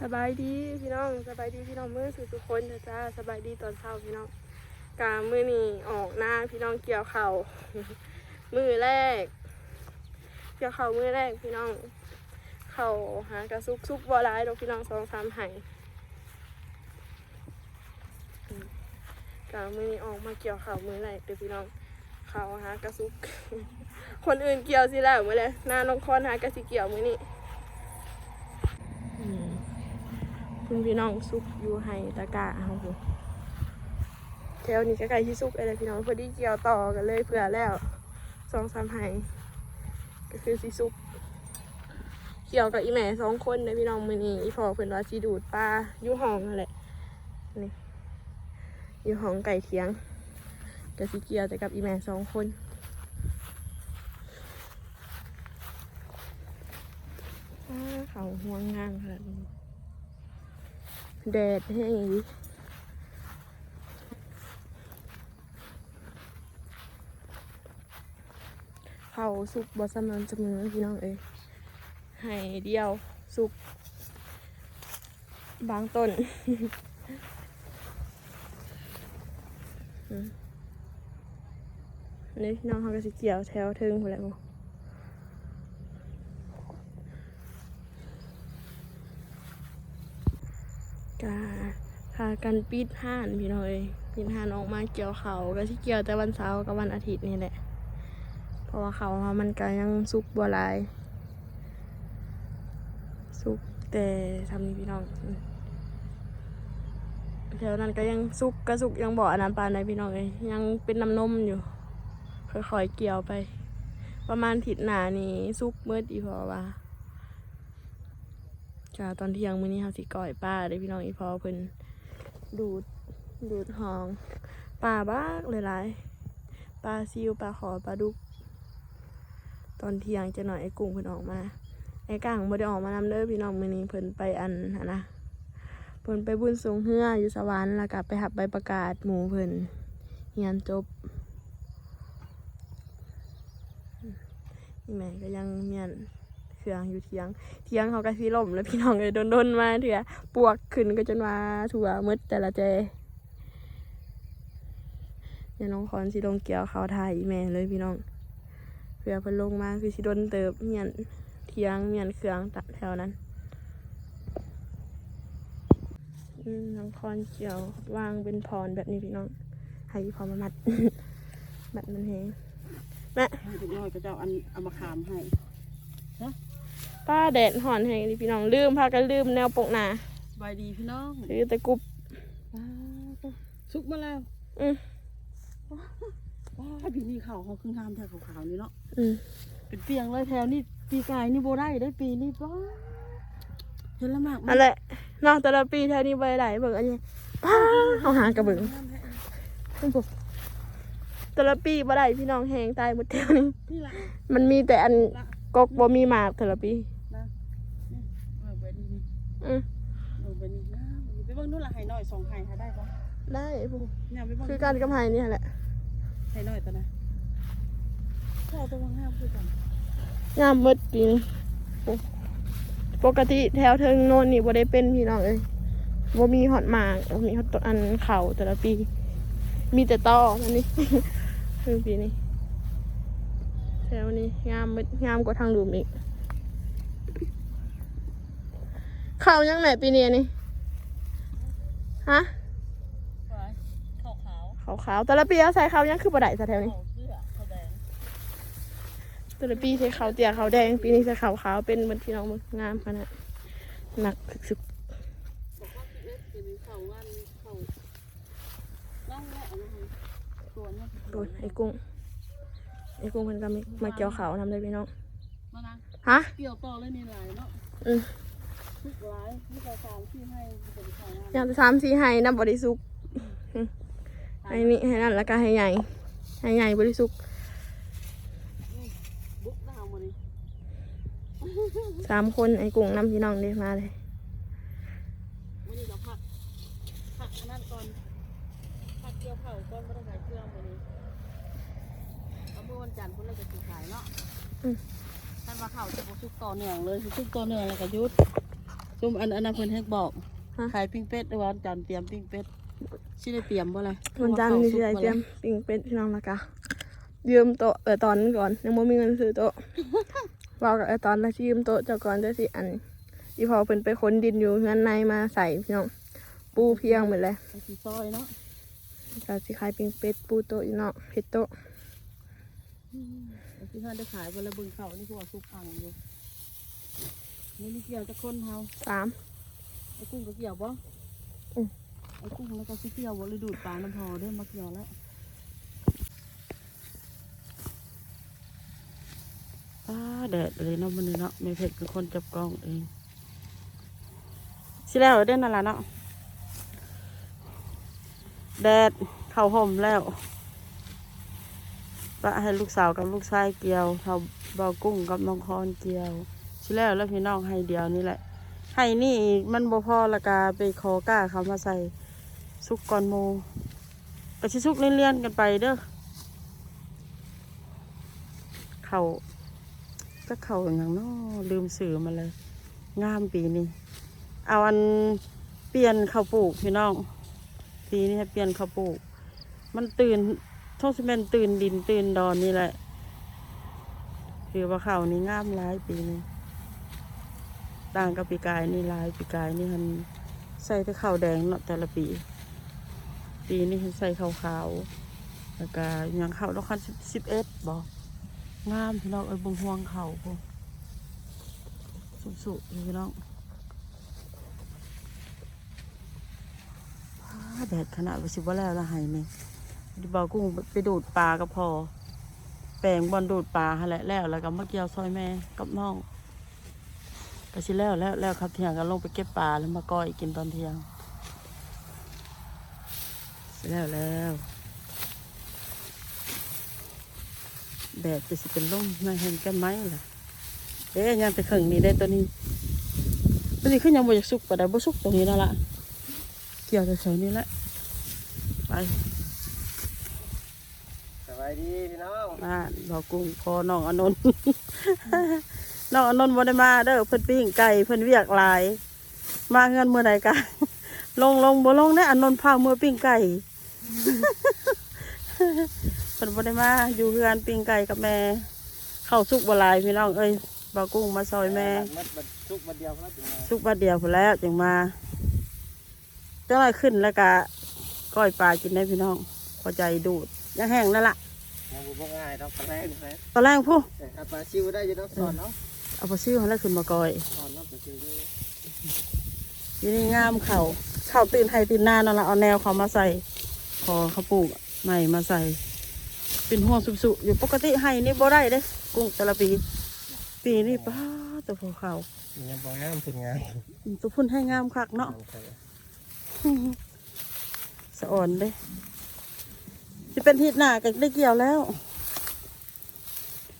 สบายดีพี่น้องสบายดีพี่น้องมือสุทุกคนนะจ้าสบายดีตอนเช้าพี่น้องกามือนี่ออกหน้าพี่น้องเกี่ยวเข่ามือแรก เกี่ยวเข่ามือแรกพี่น้อง เข่าหากระซุกซุกบัวร้ายดอกพี่น้องสองสามไห่อืมกามือนี่ออกมาเกี่ยวเข่ามือแรกเดี๋ยวพี่น้องเข่าหากระซุก คนอื่นเกี่ยวสิแล้วมือเลยหน้าน้องคอนหากระสิเกี่ยวมือนี่ คุณพี่น้องซุกอยู่ไฮตะกะเอาหูแถวนี้ก็ไกลที่ซุกอะไรพี่น้องพอดีเกี่ยวต่อกันเลยเผื่อแล้วสองสามไฮก็คือสิซุกเกี่ยวกับอีแม่สองคนนะพี่น้องมือนี้อีพอเพื่อนว่าสีดูดปลาอยู่ห้องนั่นแหละนี่อยู่ห้องไก่เทียงก็สิเกี่ยวแต่กับอีแม่สองคนเขาห่วงงานขนาดนี้ แดดแห้งอีกเขาสุกบอสมันเสมอพี่น้องเอ้ยให้เดียวสุก บางต้นนี่พี่น้องเขาก็สิเกี่ยวแถวเทิงหมดแล้ว กาพากันปิดห้านพี่น้อยปิดห้านออกมาเกี่ยวเขาก็ที่เกี่ยวแต่วันเสาร์กับวันอาทิตย์นี่แหละ เพราะว่าเขาเขามันก็ยังสุกบัวลาย สุกแต่ทำนี่พี่น้องแถวนั้นก็ยังสุกกระสุกยังบ่อน้ำปลานในพี่น้องเลยยังเป็นน้ำนมอยู่ค่อยๆเกี่ยวไป ประมาณถิดหนานี้สุกเมื่อดีพอว่า จ้าตอนเที่ยงมื้อนี้เฮาสิก่อยป้าเด้พี่น้องอีพอเพิ่นดูดดูดหองปลาบ้ากหลายๆปลาซิวปลาขอปลาดุก ตอนเที่ยงจะหน่อยไอ้กุ้งเพิ่นออกมาไอ้ก้างบ่ได้ออกมานำเด้อพี่น้องมื้อนี้เพิ่นไปอันหนนะเพิ่นไปบุญสูงเฮืออยู่สวรรค์แล้วก็ไปหับใบประกาศหมู่เพิ่นเรียนจบนี่แม่ก็ยังเมียน ถื่องอยู่เทียง เทียงเขาก็สีล่มแล้วพี่น้องเลยโดนๆมาเถื่อปวกขึ้นก็จนว่าถั่วมืดแต่ละเจเดี๋ยน้องคอนสิลงเกี่ยวเขาถ่ายอีแม่เลยพี่น้องเพื่อเพิ่นลงมาคือสิโดนเติบเมียนเทียงเมียนเครื่องตัดแถวนั้นน้องคอนเกี่ยววางเป็นพรแบบนี้พี่น้องให้พอมามัดมัดมันแหงให้เด็กน้อยก็จะเอาอันเอามาขามให้ ป้าแดดห่อนแหงดิพี่น้องลืมพากันลืมแนวปกหนาสบายดีพี่น้องหรือตะกรุบสุกมาแล้วอืมว้าปีนี้เขาเขาคืองามแถวขาวๆนี่เนาะอืมเป็นเปียงเลยแถวนี้ปีกายนี่โบได้ได้ปีนี้ว้าเห็นละมากอันแหละเนอกแต่ละปีแถวนี้ไปไหนเบิ่งอันนี้ป้าเขาหากระเบิ่งเพิ่งปุ๊บแต่ละปีบ่ได้พี่น้องแหงตายหมดแถวนี้นี่ละมันมีแต่อันละกกบ่มีหมากแต่ละปี นะนี่เอาไปนี่นี่ อืมเอาไปนี่นะไปเบิ่งนู่นละไห้น้อยสองไห้หาได้ปะได้ปุ๊บเนี่ยไปเบิ่งคือการกำไพนี่แหละไห้น้อยตัวนะพ่อตัวงามคือกันงามหมดปีนี้ปุ๊บปกติแถวเทิงโน่นนี่บ่ได้เป็นพี่น้องเอ้ยบ่มีฮอดหมากบ่มีฮอดต้นอันเขาแต่ละปี มีแต่ตอมันนี่คือปีนี้แถวนี้งามหมดงามกว่าทางดูมอีก เขายังแม่ปีนี้นี่ฮะขาวขาวขาวขาวๆแต่ละปีเอาใส่เขายังคือบ่ได้ซะแถวนี้ขาวเสื้อขาวแดงแต่ละปีใส่ขาวเตี่ยขาวแดง ปีนี้ใส่ขาวขาวๆเป็นเหมือนพี่น้องมึงงามขนาดหนักสุดบอกว่าเอ๊ะเป็นเขาวันเขานั่งแหละเอามาให้ตัวเนี่ยๆโดนไอ้กุ้งไอ้กุ้งมันก็มีมาเกี่ยวขาวทำได้พี่น้องมานะฮะเกี่ยวต่อเลยนี่หลายเนาะ อืมทุกหลายที่เราสามที่ให้เป็นของงานอย่างสามสี่ให้น้ำบริสุกอืมให้นี่ให้นั่นแล้วก็ให้ใหญ่ให้ใหญ่บริสุกบุ๊กดาวมาดิสามคนไอ้กุ้งน้ำพี่น้องเด้มาเลยวันนี้เราผักผักอันนั้นก่อนผักเกี่ยวเผาก่อนไม่ต้องใส่เครื่องวันนี้เอาเมื่อวันจันทร์พุ่นเราจะสิขายเนาะท่านว่าเขาจะบุกซุกต่อเนื่องเลยซุกต่อเนื่องแล้วก็หยุด ซุมอันอันนั้นเพิ่นให้บอกฮะ ขายปิ้งเป็ดหรือว่าวันจันทร์เตรียมปิ้งเป็ดสิได้เตรียมบ่ล่ะวันจันทร์นี่สิได้เตรียมปิ้งเป็ดพี่น้องละกะยืมโต๊ะเออตอนก่อนยังบ่มีเงินซื้อโต๊ะบอกกับไอตอนแล้วสิยืมโต๊ะเจ้าก่อนเด้อสิอันอีพอเพิ่นไปค้นดินอยู่เงินในมาใส่พี่น้องปูเพียงหมดเลยไปสิซอยเนาะก็สิขายปิ้งเป็ดปูโต๊ะอีเนาะเฮ็ดโต๊ะไอ้ที่ท่านได้ขายบ่ละเบิ่งเขานี่คือว่าสุกพังอยู่ นี่นี่เกี่ยวจะคนเฮาสามไอ้กุ้งก็เกี่ยวบ่อืมไอ้กุ้งแล้วก็สิเกี่ยวบ่เลยดูดปลาน้ำพอเด้อมาเกี่ยวแล้วป้าแดดเลยเนาะมันนี่เนาะไม่เผ็ดคือคนจับกล้องเองสิแล้วเด้อนั่นล่ะเนาะแดดเข้าห่มแล้วป้าให้ลูกสาวกับลูกชายเกี่ยวเท่าเบากุ้งกับน้องคอนเกี่ยว สิแล้วแล้วพี่น้องให้เดียวนี่แหละให้นี่มันบ่พอละกาไปขอก้าเขามาใส่ซุกก่อนโมก็สิซุกเลี่ยนๆกันไปเด้อเขาก็เขาอย่างนาะลืมสื่อมาเลยงามปีนี้เอาอันเปลี่ยนข้าวปลูกพี่น้องปีนี้เปลี่ยนข้าวปลูก มันตื่นท่อซีเมนตื่นดินตื่นดอนนี่แหละ คือว่าเขานี้งามร้ายปีนี้ ต่างกับปีกายนี่ลายปีกายนี่มันใส่แต่ข้าวแดงเนาะแต่ละปี ปีนี้ใส่ขาวขาวๆแล้วก็ยังข้าวแล้วคันสิบเอ็ดบอกงามพี่น้องเอ้ยบงห่วงเขาพวกสุสุๆพี่น้องพาแดดขนาดว่าสิบ่แล้วละไห้นี่ดิบอกกุ้งไปดูดปลาก็พอ แปลงบอลดูดปลาแหละแล้วแล้วก็มาเกี่ยวซอยแม่กับน้อง ก็สิแล้วแล้วแล้วครับเที่ยงก็ลงไปเก็บปลาแล้วมาก้อยกินตอนเที่ยงสิแล้วแล้วแดดจะสิเป็นลมในเห็นกันไหมล่ะเอ๊ยยังแต่ข่งนี้ได้ตัวนี้ตัวนี้ขึ้นยังบ่อยากสุกปะได้บ่สุกตรงนี้แล้วล่ะเกี่ยวแต่เสานี้แหละไปสบายดีพี่น้องบ้านบอกกุ้งพอน้องอนนท์ น้องอนนท์บ่ได้มาเด้อเพิ่นปิ้งไก่เพิ่นเวียกหลาย มาเงินเมื่อใดกันลงลงบ่ลงได้อนนท์พาเมื่อปิ้งไก่เพิ่นบ่ได้มาอยู่เฮือนปิ้งไก่กับแม่เข้าสุกบ่หลายพี่น้องเอ้ยบ่าวกุ้งมาซอยแม่มัดบัดทุกบัดเดียวครับถึงมาสุกบัดเดียวพุ่นแล้วจึงมาจังไรขึ้นแล้วก็ก้อยปลากินได้พี่น้องพอใจดูดยังแห้งแล้วล่ะเอาบุบง่ายต้องปลาแรกนี่ไหมตอนแรกผู้แต่ถ้าปลาซิวได้อยังต้องสอนเนาะ เอาไปซื้อมาแล้วขึ้นมาก้อยสอนเนาะปลาซิวนี่ทีนี่งามเขาเขาตื่นไทยตื่นหน้านั่นละเอาแนวเขามาใส่พอเขาปลูกใหม่มาใส่ เป็นห่วงสุๆอยู่ปกติให้นี่บ่ได้เด้กุ้งแต่ละปีปีนี้ป้าตัวพวกเขามันยังบ่งามผลงานตัวพุ่นให้งามคักเนาะทำใส่สะอ่อนเด้จะเป็นทิศหน้าก็ได้เกี่ยวแล้ว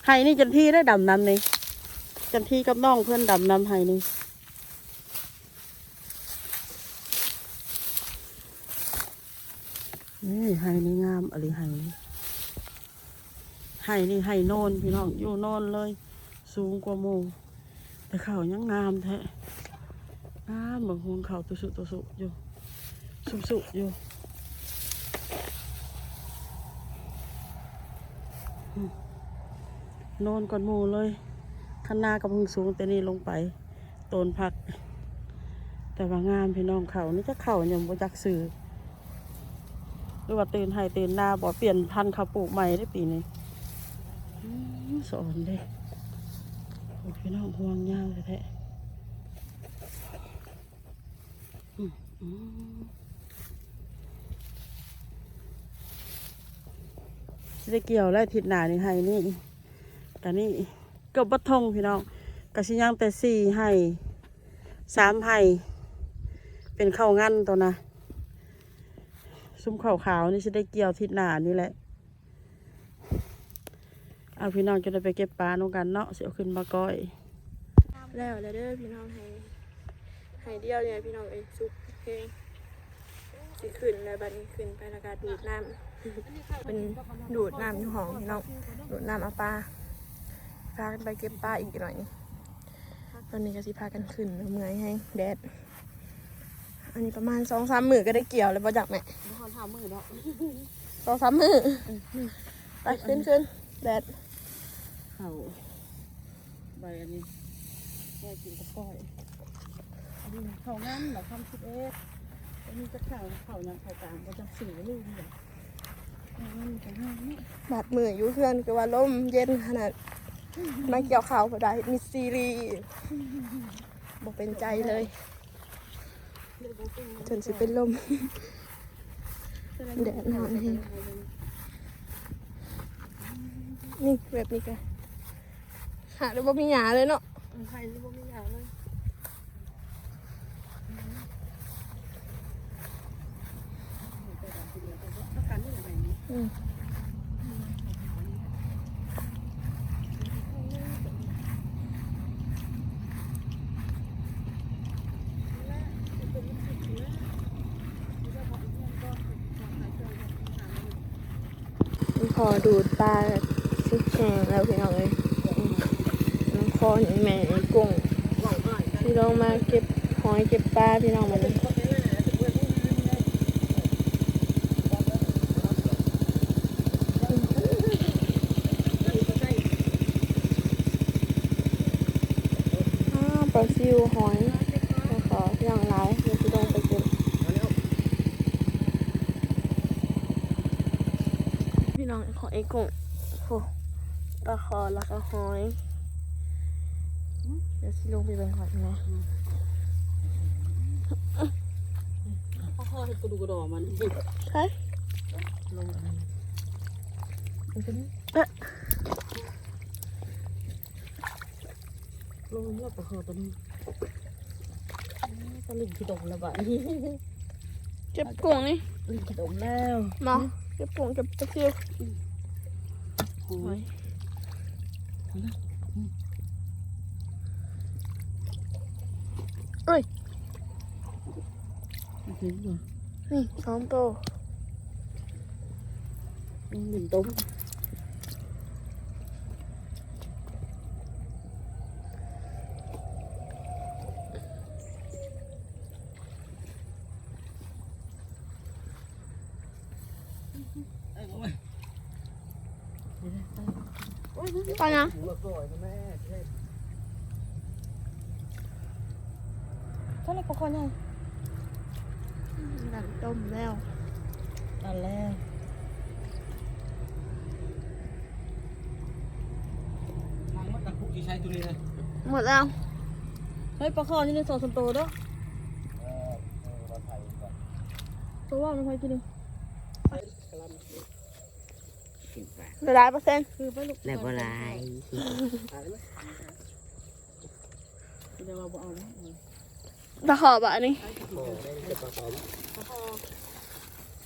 ไห้นี่จันที่ได้ดำน้ำนี่ จันที่กับน้องเพื่อนดำน้ำไห้นี่นี่ไห้นี่งามอะไรไห้นี่ไห้นี่ไห้โนนพี่น้องอยู่โนนเลย สูงกว่าหมูแต่เขายังงามแท้งามเหมือนหุนเขาตัวสุตัวสุอยู่สุสุอยู่นอนก่อนหมูเลย ข้างหน้ากับพึงสูงแต่นี่ลงไปโตนพัก แต่ว่างามพี่น้องเขานี่จะเข่ายังบจักสื่อหรือว่าตื่นให้ตื่นหน้าบ่เปลี่ยนพันธุ์ข้าวปลูกใหม่ได้ปีนี้อืมสอนเด้โอ้พี่น้องห่วงยาวแท้ๆอืมอืมสิได้เกี่ยวและทิศหนานี่ให้นี่แต่นี่ กือบบัดทงพี่น้องกะสิยังแต่สี่ให้สามให้เป็นข้าวงั้นตัวนะซุ้มขาวขาวนี่สิได้เกี่ยวทิศหนานี่แหละเอาพี่น้องจะได้ไปเก็บปลาน้องกันเนาะเสียวขึ้นมาก้อย แล้วแล้วเด้อพี่น้องให้ให้เดียวเนี่ยพี่น้องเอ้ยสุกเพลงสิขึ้นแล้วบัดนี้ขึ้นไปแล้วก็ดูดน้ำเป็นดูดน้ำอยู่ห้องพี่น้องดูดน้ำเอาปลา พากันไปเก็บปลาอีกหน่อยตอนนี้ก็สิพากันขึ้นเมื่อยให้แดด อันนี้ประมาณสองสามมือก็ได้เกี่ยวแล้วป่ะจักแม่บ่ฮอดทามือดอกสองสามมือไปขึ้นขึ้นแดดเขาใบอันนี้ใบกินกระป๋อยอันนี้เขางั้นเหรอคำสิบเอ็ดอันนี้จะข่าวเขายังเขากลางก็จะสื่อลูกนี่งั้นจะง่ายนี่บาดมืออยู่เพื่อนคือว่าลมเย็นขนาด มาเกี่ยวข้าวพอได้มีซีรีส์บอกเป็นใจเลยจนสิเป็นลมแดดหนาวแห้งนี่แบบนี้กันหาดูว่ามีหยาเลยเนาะใครที่บ่มีอย่างเลยประกันนี่อะไรนี่อืมนี่ พอดูดปลาชุดแข็งแล้วพี่น้องเลยน้ำคอนี่แม่กุ้งพี่น้องมาเก็บหอยเก็บปลาพี่น้องมาเลยปลาซิวหอยแล้วก็อย่างไรเดี๋ยวพี่น้องไปเก็บ พี่น้องของไอ้กุ้งโหปลาคอแล้วก็หอย เดี๋ยวสิลงไปเบิ่งก่อนนะพ่อพ่อให้กระดูกกระดอมันใช่ลงอะไรมันเป็นเอ๊ะลงเลือกปลาคอตัวนี้ก็ลิงขี้ดมแล้วบ้านี้เก็บกุ้งนี่ลิงขี้ดมแล้วมาเก็บกุ้งเก็บปลาซิวโอ้หอยยเอ้ยเห็นป่ะนี่สองตัวหนึ่งต้มโอ้ยปลายังหัว ปล่อยนะแม่เท่เท่าไรปลาคอเนี่ยดันต้มแล้วนั่นแล้วทางมันตะคุกที่ใช้ตัวนี้เลยหมดแล้ว เฮ้ยปลาคอนี่ในสองสามตัวเด้อเออเออเราถ่ายก่อนตัวว่ามันไปกินเลย เหลือหลายเปอร์เซ็นต์คือไปลูกแล้วบ่หลายถ่ายไหมเดี๋ยวเราบอกเอานะตะขอบอะอันนี้โอ้ได้จะผสมปลาคอ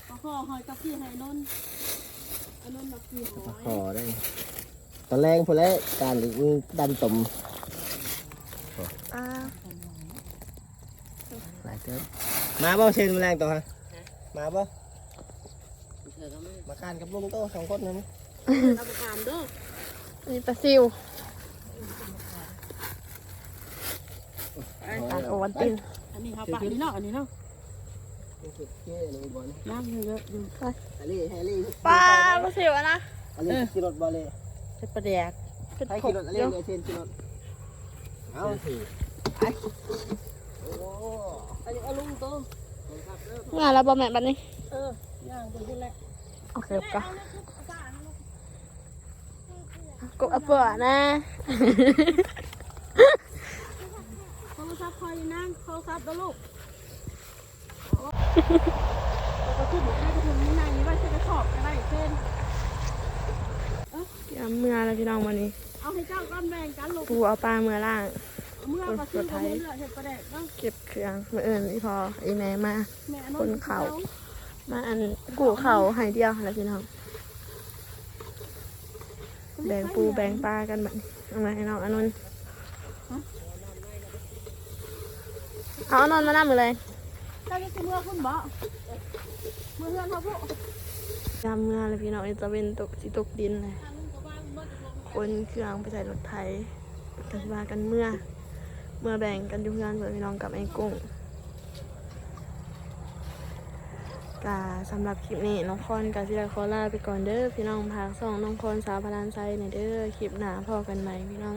ปลาคอหอยกับพี่ไฮนนท์ไอ้นนท์นักพี่หอยห่อได้ตอนแรกพอแล้วการดันตมอ่าหลายเติมมาบ่เชนแมลงตัวฮะมาบ่เธอก็ไม่ มาการกับลุงโตสองคนนึงรับประทานเด้ออันนี้ปลาซิวปลาโอวันตินอันนี้ครับปลาอันนี้เนาะอันนี้เนาะเจ๊เลยบอลน้ำเยอะๆอยู่ฮลี่ฮลี่ปลาปลาซิวอะนะอันนี้ขี่รถบอลเลยเป็นปลาแดกเป็นให้ผขี่งรถอันเยนี้อะเลยเชนขี่รถเอาสิไปโอ้อันนี้เอาลุงโตงานแล้วบอแม่บันนี้เออย่างตัวขึ้นแล้ว โอเคก็กบเอาเปลือกนะโทรศัพท์คอยนั่งโทรศัพท์ตัวลูกเราก็ขึ้นให้กระถุงนี้นายนี้ไว้ใส่กระสอบก็ได้เช่นยำเมื่อแล้วพี่น้องวันนี้ เอาให้เจ้าก้อนแบ่งกันลูกปูเอาปลาเมื่อล่างเมื่อก็ซื้อของเลือเห็ดประแดกเนาะเก็บเครื่องเมื่อเอิญอีพออีแม่มาแม่คนเขามาอัน กู่เขาใหายเดียวแล้วพี่น้อง แบ่งปูแบ่งปลากันแบบนี้เอามาให้น้องอันนั้นเอาอันนั้นมานั่งเลยเจ้าจะเมื่อคุณบ่เมื่อเพื่อนเขาพูดยำเมื่อแล้วพี่น้องจะเป็นตกสิตกดินเลยคนเครื่องไปใส่รถไถกันว่ากันเมื่อ เมื่อแบ่งกันอยู่เพื่อนเพื่อนพี่น้องกับไอ้กุ้ง กาสำหรับคลิปนี้น้องคอนกาสิได้ขอลาไปก่อนเด้อพี่น้องพักสองน้องคอนสาวพลานไซในเด้อคลิปหนาพอกันใหม่พี่น้อง